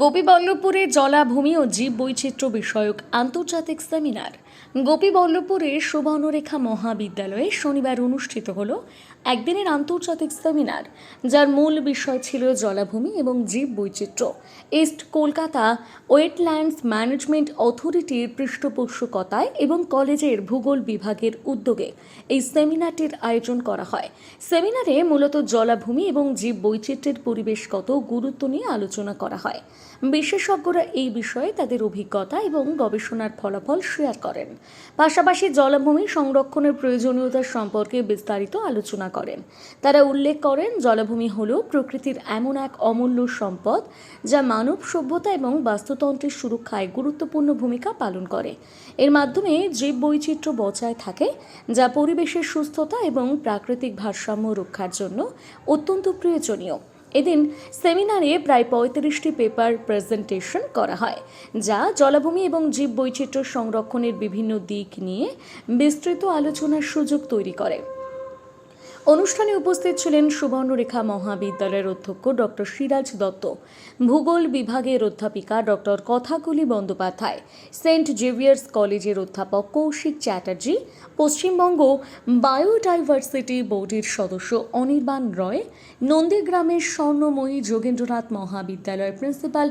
গোপীবল্লভপুরে জলাভূমি ও জীব বৈচিত্র্য বিষয়ক আন্তর্জাতিক সেমিনার। গোপীবল্লভপুরের সুবর্ণরেখা মহাবিদ্যালয়ে শনিবার অনুষ্ঠিত হল একদিনের আন্তর্জাতিক সেমিনার, যার মূল বিষয় ছিল জলাভূমি এবং জীব বৈচিত্র্য ইস্ট কলকাতা ওয়েটল্যান্ডস ম্যানেজমেন্ট অথরিটির পৃষ্ঠপোষকতায় এবং কলেজের ভূগোল বিভাগের উদ্যোগে এই সেমিনারটির আয়োজন করা হয়। সেমিনারে মূলত জলাভূমি এবং জীব বৈচিত্র্যের পরিবেশগত গুরুত্ব নিয়ে আলোচনা করা হয়। বিশেষজ্ঞরা এই বিষয়ে তাদের অভিজ্ঞতা এবং গবেষণার ফলাফল শেয়ার করেন। পাশাপাশি জলাভূমি সংরক্ষণের প্রয়োজনীয়তা সম্পর্কে বিস্তারিত আলোচনা করেন। তারা উল্লেখ করেন, জলাভূমি হল প্রকৃতির এমন এক অমূল্য সম্পদ যা মানব সভ্যতা এবং বাস্তুতন্ত্রের সুরক্ষায় গুরুত্বপূর্ণ ভূমিকা পালন করে। এর মাধ্যমে জীব বৈচিত্র্য বজায় থাকে, যা পরিবেশের সুস্থতা এবং প্রাকৃতিক ভারসাম্য রক্ষার জন্য অত্যন্ত প্রয়োজনীয়। এদিন সেমিনারে প্রায় পঁয়ত্রিশটি পেপার প্রেজেন্টেশন করা হয়, যা জলাভূমি এবং জীব বৈচিত্র্য সংরক্ষণের বিভিন্ন দিক নিয়ে বিস্তৃত আলোচনার সুযোগ তৈরি করে। অনুষ্ঠানে উপস্থিত ছিলেন সুবর্ণরেখা মহাবিদ্যালয়ের অধ্যক্ষ ডক্টর সিরাজ দত্ত, ভূগোল বিভাগের অধ্যাপিকা doctor Kathakali Bandyopadhyay, saint Xavier's কলেজের অধ্যাপক কৌশিক চ্যাটার্জি, পশ্চিমবঙ্গ বায়োডাইভার্সিটি বোর্ডের সদস্য অনির্বাণ রয়, নন্দীগ্রামের স্বর্ণময়ী যোগেন্দ্রনাথ মহাবিদ্যালয়ের প্রিন্সিপাল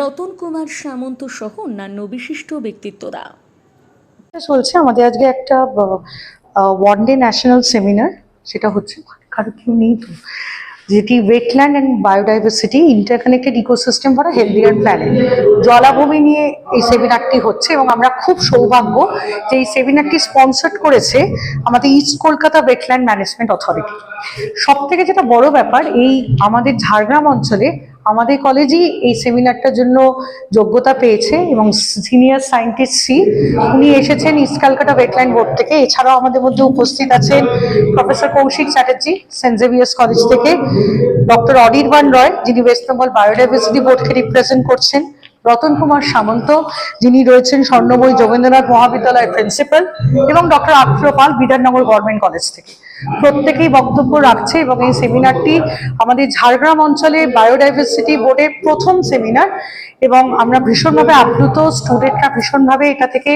রতন কুমার সামন্ত সহ অন্যান্য বিশিষ্ট ব্যক্তিত্বরা। চলছে। আমাদের আজকে একটা ওয়ান ডে ন্যাশনাল সেমিনার সেটা হচ্ছে কারও কেউ নেই তো। যেটি wetland and biodiversity interconnected ecosystem for healthier planet জলাভূমি নিয়ে এই সেমিনারটি হচ্ছে এবং আমরা খুব সৌভাগ্য যে এই সেমিনারটি স্পন্সার্ড করেছে আমাদের east Kolkata wetland management authority সব থেকে যেটা বড় ব্যাপার, এই আমাদের ঝাড়গ্রাম অঞ্চলে আমাদের কলেজই এই সেমিনারটার জন্য যোগ্যতা পেয়েছে এবং সিনিয়র সায়েন্টিস্ট সি উনি এসেছেন ইস্ট ক্যালকাটা ওয়েটল্যান্ড বোর্ড থেকে। এছাড়াও আমাদের মধ্যে উপস্থিত আছেন professor Koushik Chatterjee saint Xavier's college থেকে। ডক্টর অনির্বাণ রয় যিনি ওয়েস্ট বেঙ্গল বায়োডাইভার্সিটি বোর্ডকে রিপ্রেজেন্ট করছেন। রতন কুমার সামন্ত, যিনি রয়েছেন স্বর্ণময়ী যোগেন্দ্রনাথ মহাবিদ্যালয়ের প্রিন্সিপাল এবং doctor Pal Bidhannagar government college থেকে। প্রত্যেকেই বক্তব্য রাখছে এবং এই সেমিনারটি আমাদের ঝাড়গ্রাম অঞ্চলে বায়োডাইভার্সিটি বোর্ডের প্রথম সেমিনার এবং আমরা ভীষণভাবে আপ্লুত, স্টুডেন্টরা ভীষণভাবে এটা থেকে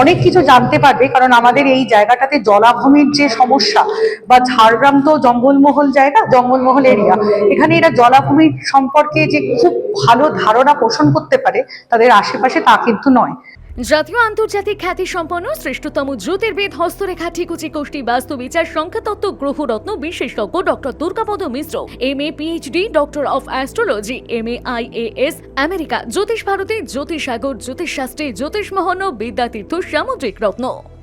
অনেক কিছু জানতে পারবে কারণ আমাদের এই জায়গাটাতে জলাভূমির যে সমস্যা বা ঝাড়গ্রাম তো জঙ্গলমহল জায়গা, জঙ্গলমহল এরিয়া এখানে এরা জলাভূমির সম্পর্কে যে খুব ভালো ধারণা পোষণ করতে পারে তাদের আশেপাশে তা কিন্তু নয়। জাতীয় আন্তর্জাতিক খ্যাতি সম্পন্ন শ্রেষ্ঠতম জ্যোতির্বিদ হস্তরেখা ঠিকুচি কোষ্ঠী বাস্তু বিচার সংখ্যাতত্ত্ব গ্রহরত্ন বিশেষজ্ঞ doctor Durgapada Mishra M A PhD doctor of astrology M A I S America জ্যোতিষ ভারতী জ্যোতিষসাগর জ্যোতিষশাস্ত্রী জ্যোতিষমোহন বিদ্যাতীর্থ, সামুদ্রিক রত্ন।